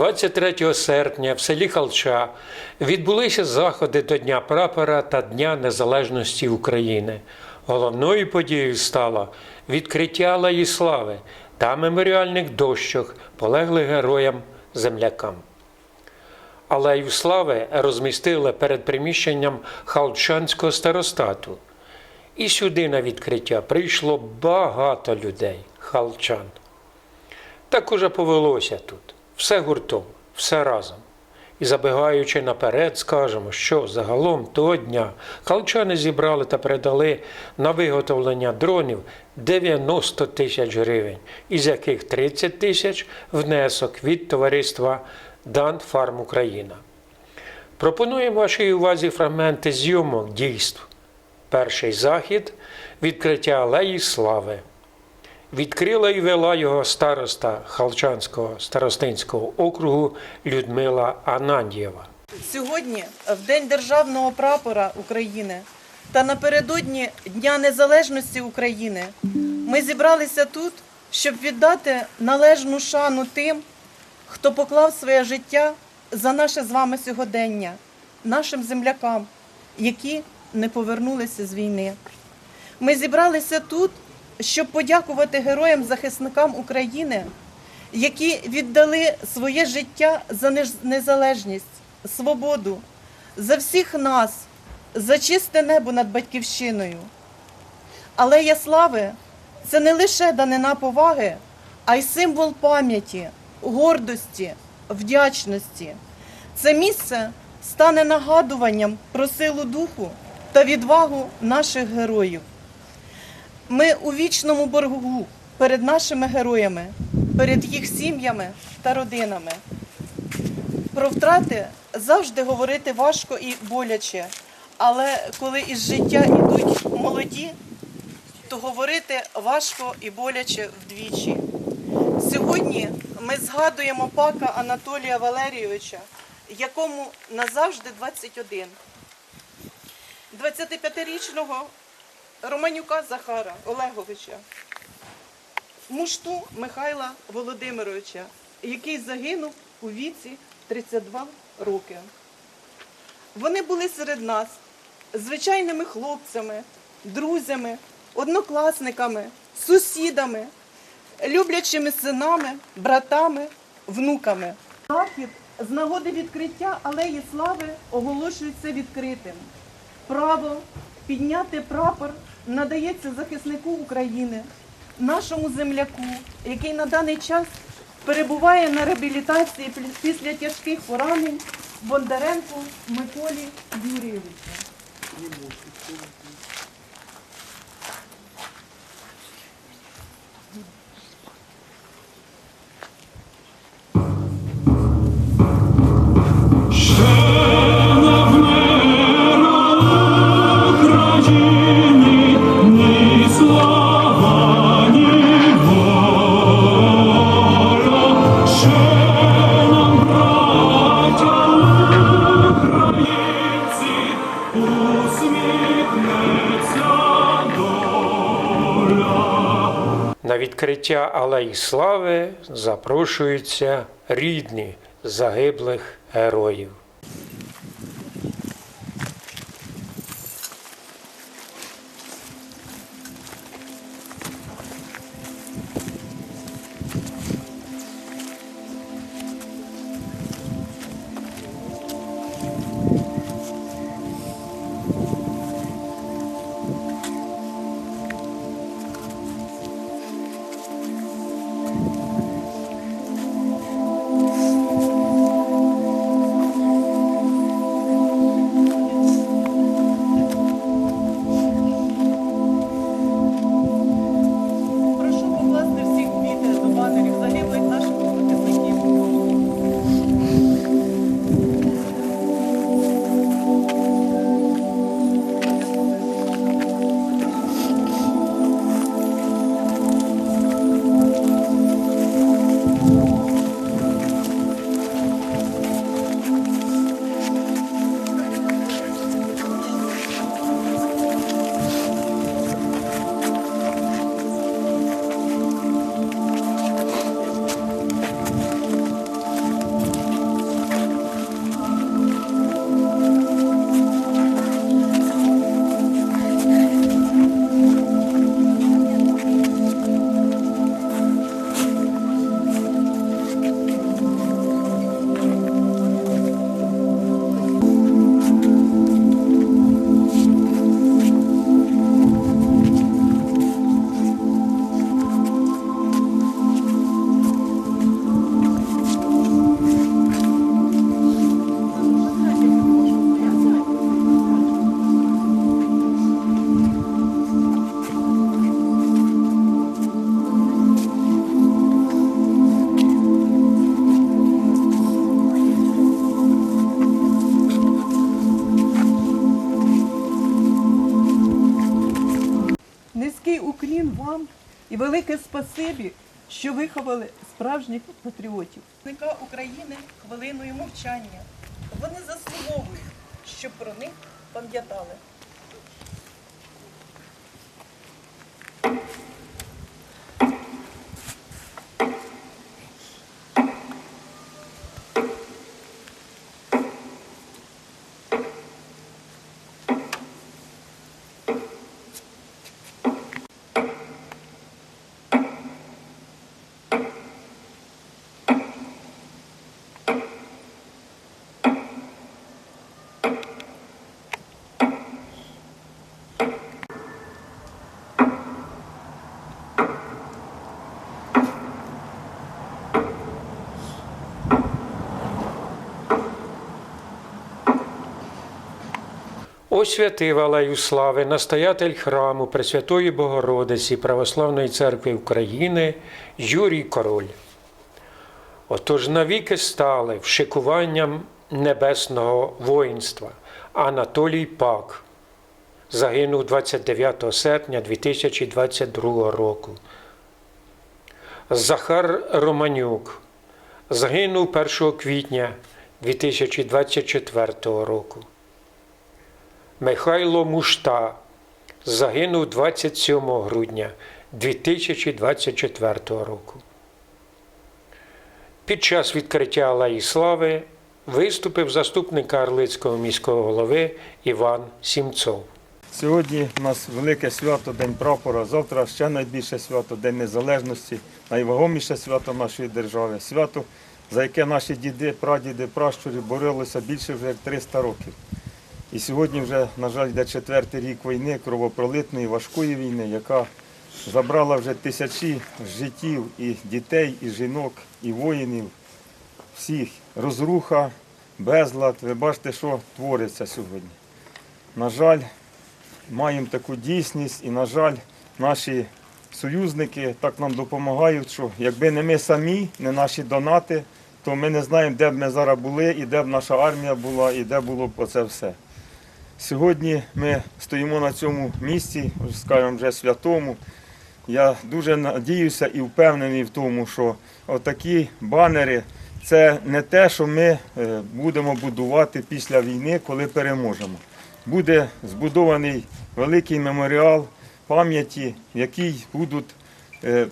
23 серпня в селі Халча відбулися заходи до Дня прапора та Дня Незалежності України. Головною подією стало відкриття Алеї Слави та меморіальних дощок полеглих героям землякам. Алею Слави розмістили перед приміщенням Халчанського старостату. І сюди на відкриття прийшло багато людей, халчан. Так уже повелося тут, все гуртом, все разом. І забігаючи наперед, скажемо, що загалом того дня халчани зібрали та передали на виготовлення дронів 90 тисяч гривень, із яких 30 тисяч внесок від товариства Дан Фарм Україна. Пропонуємо вашій увазі фрагменти зйомок дійств. Перший захід відкриття алеї слави. Відкрила і вела його староста Халчанського старостинського округу Людмила Анандієва. Сьогодні, в День Державного прапора України та напередодні Дня Незалежності України, ми зібралися тут, щоб віддати належну шану тим, хто поклав своє життя за наше з вами сьогодення, нашим землякам, які не повернулися з війни. Ми зібралися тут, щоб подякувати героям-захисникам України, які віддали своє життя за незалежність, свободу, за всіх нас, за чисте небо над батьківщиною. Алея слави це не лише данина поваги, а й символ пам'яті, гордості, вдячності. Це місце стане нагадуванням про силу духу та відвагу наших героїв. Ми у вічному боргу перед нашими героями, перед їх сім'ями та родинами. Про втрати завжди говорити важко і боляче, але коли із життя йдуть молоді, то говорити важко і боляче вдвічі. Сьогодні ми згадуємо пака Анатолія Валерійовича, якому назавжди 21. 25-річного Романюка Захара Олеговича, Мушту Михайла Володимировича, який загинув у віці 32 роки. Вони були серед нас звичайними хлопцями, друзями, однокласниками, сусідами, люблячими синами, братами, внуками. Захід з нагоди відкриття Алеї Слави оголошується відкритим. Право підняти прапор надається захиснику України, нашому земляку, який на даний час перебуває на реабілітації після тяжких поранень Бондаренку Миколі Юрійовичу. Відкриття Алеї Слави запрошуються рідні загиблих героїв. Велике спасибі, що виховали справжніх патріотів. України хвилиною мовчання. Вони заслуговують, щоб про них пам'ятали. Освятив алею слави настоятель храму Пресвятої Богородиці Православної церкви України Юрій Король. Отож навіки стали вшикуванням небесного воїнства Анатолій Пак. Загинув 29 серпня 2022 року. Захар Романюк загинув 1 квітня 2024 року. Михайло Мушта загинув 27 грудня 2024 року. Під час відкриття Алеї Слави виступив заступник Карлицького міського голови Іван Сімцов. Сьогодні у нас велике свято День прапора. Завтра ще найбільше свято День Незалежності, найвагоміше свято нашої держави. Свято, за яке наші діди, прадіди, пращури боролися більше вже як 300 років. І сьогодні вже, на жаль, йде четвертий рік війни, кровопролитної, важкої війни, яка забрала вже тисячі життів і дітей, і жінок, і воїнів, всіх. Розруха, безлад. Ви бачите, що твориться сьогодні. На жаль, маємо таку дійсність і, на жаль, наші союзники так нам допомагають, що якби не ми самі, не наші донати, то ми не знаємо, де б ми зараз були, і де б наша армія була, і де було б оце все. Сьогодні ми стоїмо на цьому місці, скажімо, вже святому. Я дуже надіюся і впевнений в тому, що отакі банери це не те, що ми е, будемо будувати після війни, коли переможемо. Буде збудований великий меморіал пам'яті, в який будуть, е,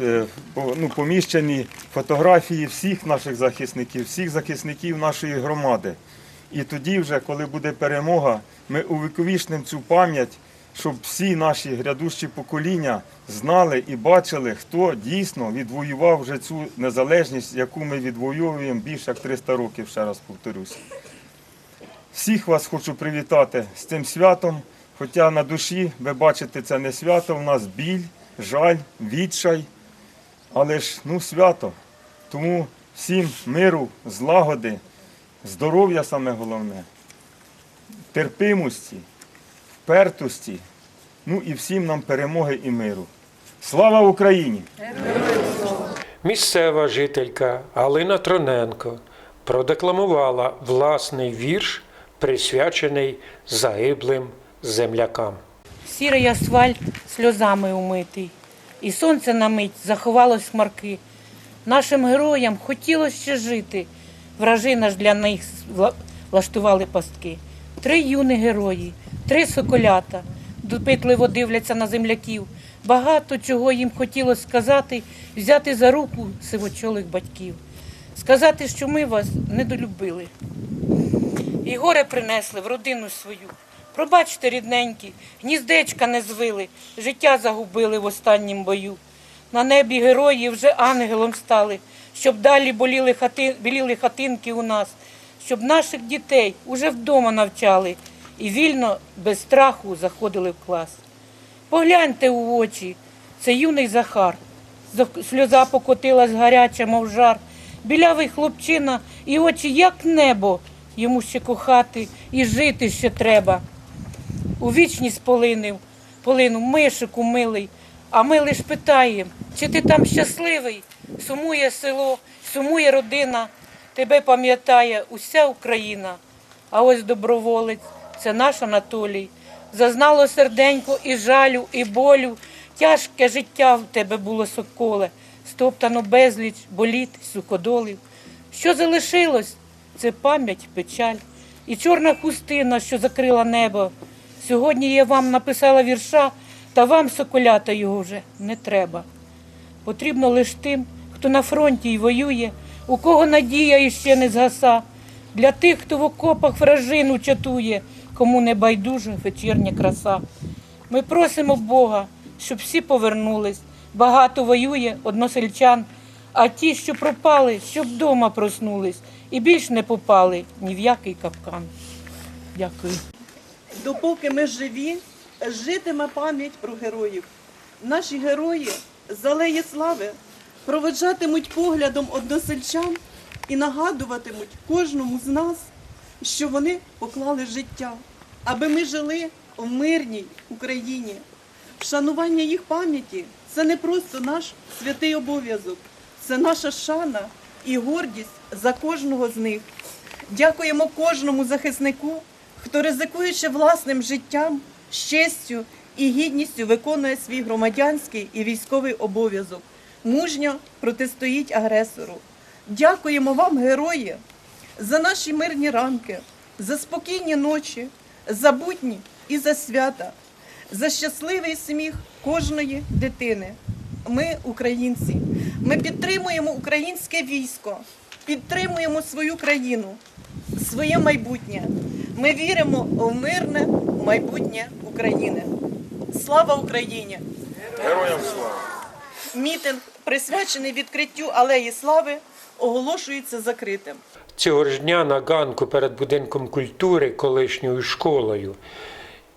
е, ну, поміщені фотографії всіх наших захисників, всіх захисників нашої громади. І тоді, вже, коли буде перемога, ми увіковічнимо цю пам'ять, щоб всі наші грядущі покоління знали і бачили, хто дійсно відвоював вже цю незалежність, яку ми відвоюємо більше як 300 років, ще раз повторюся. Всіх вас хочу привітати з цим святом. Хоча на душі, ви бачите, це не свято, у нас біль, жаль, відчай. Але ж ну свято. Тому всім миру, злагоди, здоров'я саме головне, терпимості, впертості, ну і всім нам перемоги і миру. Слава Україні! Місцева жителька Галина Троненко продекламувала власний вірш, присвячений загиблим землякам. Сірий асфальт сльозами умитий, і сонце на мить заховалось в хмарки. Нашим героям хотілося ще жити. Вражина ж для них влаштували пастки. Три юні герої, три соколята допитливо дивляться на земляків. Багато чого їм хотілося сказати, взяти за руку сивочолих батьків, сказати, що ми вас недолюбили. І горе принесли в родину свою. Пробачте, рідненькі, гніздечка не звили, життя загубили в останнім бою. На небі герої вже ангелом стали, щоб далі боліли хати, біліли хатинки у нас, щоб наших дітей уже вдома навчали і вільно, без страху заходили в клас. Погляньте у очі, це юний Захар. Сльоза покотилась гаряча, мов жар. Білявий хлопчина, і очі, як небо. Йому ще кохати і жити ще треба. У вічність полинив, полинув мишику милий, а ми лиш питаєм, чи ти там щасливий? Сумує село, сумує родина, тебе пам'ятає уся Україна. А ось доброволець, це наш Анатолій. Зазнало серденько і жалю, і болю. Тяжке життя в тебе було соколе, стоптано безліч, боліт, сукодолів. Що залишилось? Це пам'ять, печаль і чорна хустина, що закрила небо. Сьогодні я вам написала вірша, та вам, соколята, його вже не треба. Потрібно лиш тим, хто на фронті й воює, у кого надія іще не згаса, для тих, хто в окопах вражину чатує, кому не байдужа вечірня краса. Ми просимо Бога, щоб всі повернулись. Багато воює односельчан, а ті, що пропали, щоб вдома проснулись і більш не попали ні в який капкан. Дякую. Допоки ми живі, житиме пам'ять про героїв. Наші герої з алеї слави проведжатимуть поглядом односельчан і нагадуватимуть кожному з нас, що вони поклали життя, аби ми жили в мирній Україні. Вшанування їх пам'яті це не просто наш святий обов'язок, це наша шана і гордість за кожного з них. Дякуємо кожному захиснику, хто ризикуючи власним життям, з честю і гідністю виконує свій громадянський і військовий обов'язок, мужньо протистоїть агресору. Дякуємо вам, герої, за наші мирні ранки, за спокійні ночі, за будні і за свята, за щасливий сміх кожної дитини. Ми, українці, ми підтримуємо українське військо, підтримуємо свою країну, своє майбутнє. Ми віримо в мирне майбутнє України. Слава Україні! Героям слава! Мітинг, присвячений відкриттю алеї слави, оголошується закритим. Цього ж дня на ганку перед будинком культури, колишньою школою,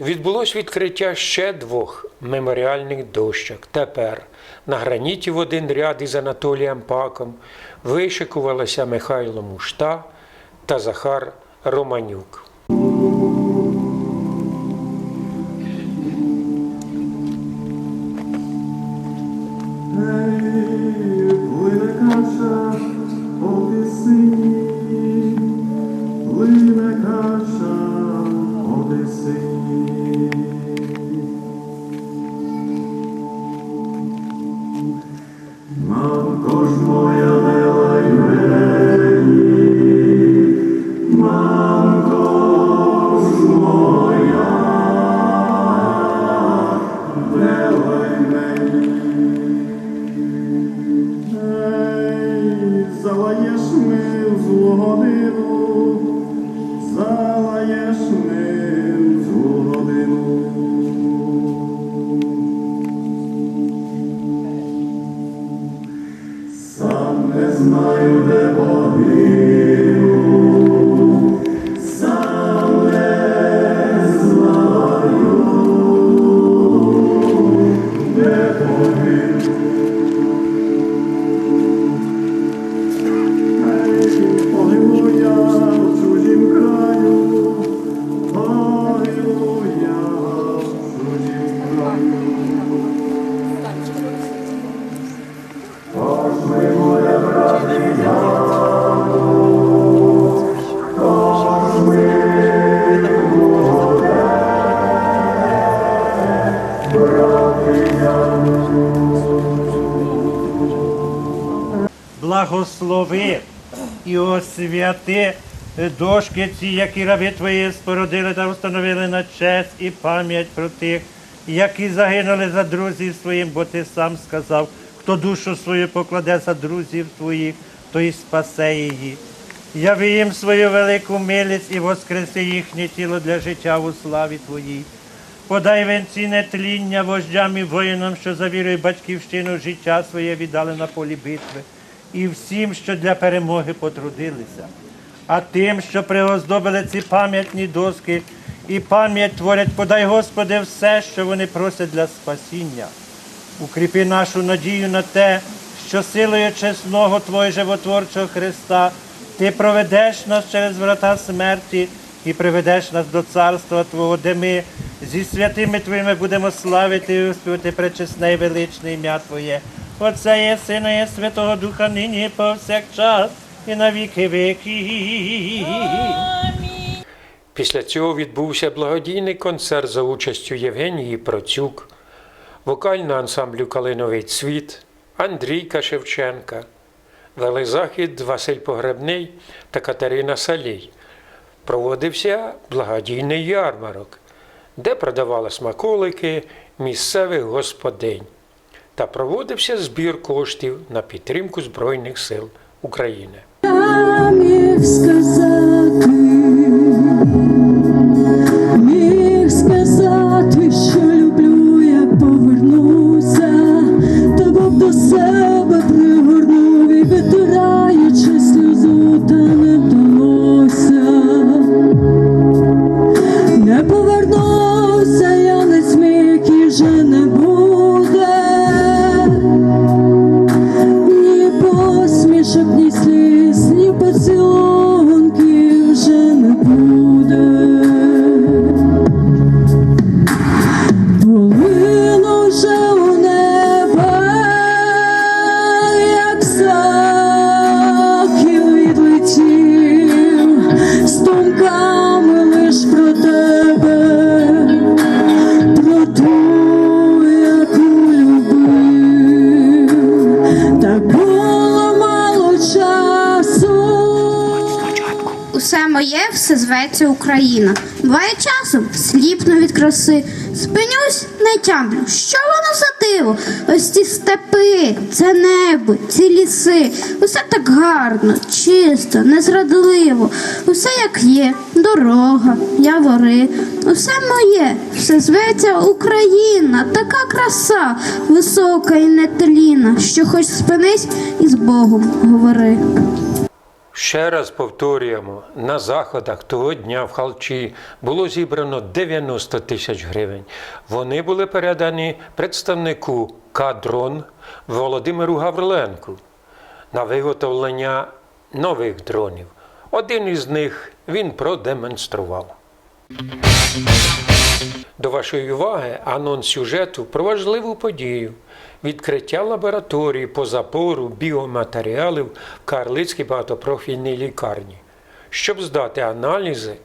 відбулось відкриття ще двох меморіальних дощок. Тепер на граніті в один ряд із Анатолієм Паком вишикувалися Михайло Мушта та Захар Романюк. І освяти дошки ці, які раби твої спородили та встановили на честь і пам'ять про тих, які загинули за друзів своїм, бо ти сам сказав, хто душу свою покладе за друзів твоїх, той спасе її. Яви їм свою велику милість і воскреси їхнє тіло для життя у славі Твоїй. Подай венці нетління вождям і воїнам, що за вірою батьківщину життя своє віддали на полі битви, і всім, що для перемоги потрудилися. А тим, що пригоздобили ці пам'ятні доски і пам'ять творять, подай, Господи, все, що вони просять для спасіння. Укріпи нашу надію на те, що силою чесного Твого животворчого Христа Ти проведеш нас через врата смерті і приведеш нас до царства Твого, де ми зі святими Твоїми будемо славити і успівати пречесне і величне ім'я Твоє. Отця є Сина, є Святого Духа, нині повсякчас і на віки віки. Після цього відбувся благодійний концерт за участю Євгенії Процюк, вокального ансамблю Калиновий цвіт, Андрійка Шевченка, вели захід Василь Погребний та Катерина Салій. Проводився благодійний ярмарок, де продавали смаколики місцевих господинь та проводився збір коштів на підтримку Збройних сил України. Зветься Україна. Буває часом сліпну від краси. Спинюсь, не тямлю. Що воно за диво? Ось ці степи, це небо, ці ліси. Усе так гарно, чисто, незрадливо. Усе як є, дорога, явори. Усе моє, все зветься Україна. Така краса, висока і нетлінна, що хоч спинись і з Богом говори. Ще раз повторюємо, на заходах того дня в Халчі було зібрано 90 тисяч гривень. Вони були передані представнику Кадрон Володимиру Гавриленку на виготовлення нових дронів. Один із них він продемонстрував. До вашої уваги анонс сюжету про важливу подію відкриття лабораторії по запору біоматеріалів в Карлицькій багатопрофільній лікарні. Щоб здати аналізи,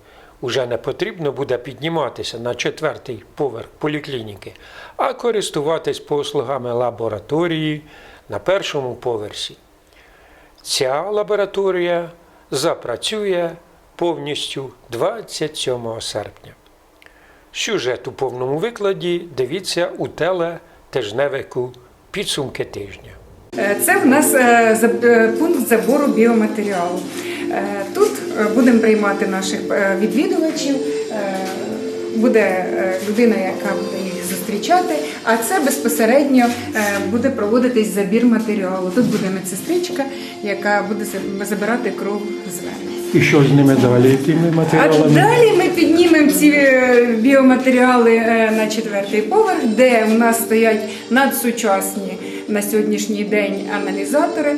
уже не потрібно буде підніматися на четвертий поверх поліклініки, а користуватись послугами лабораторії на першому поверсі. Ця лабораторія запрацює повністю 27 серпня. Сюжет у повному викладі дивіться у теле-тижневику підсумки тижня. Е, Це в нас е, е, пункт забору біоматеріалу. Тут будемо приймати наших відвідувачів. Буде людина, яка буде зустрічати, а це безпосередньо е, буде проводитись забір матеріалу. Тут буде медсестричка, яка буде забирати кров з вени. І що з ними далі? Якими А далі ми піднімемо ці е, біоматеріали е, на четвертий поверх, де у нас стоять надсучасні на сьогоднішній день аналізатори.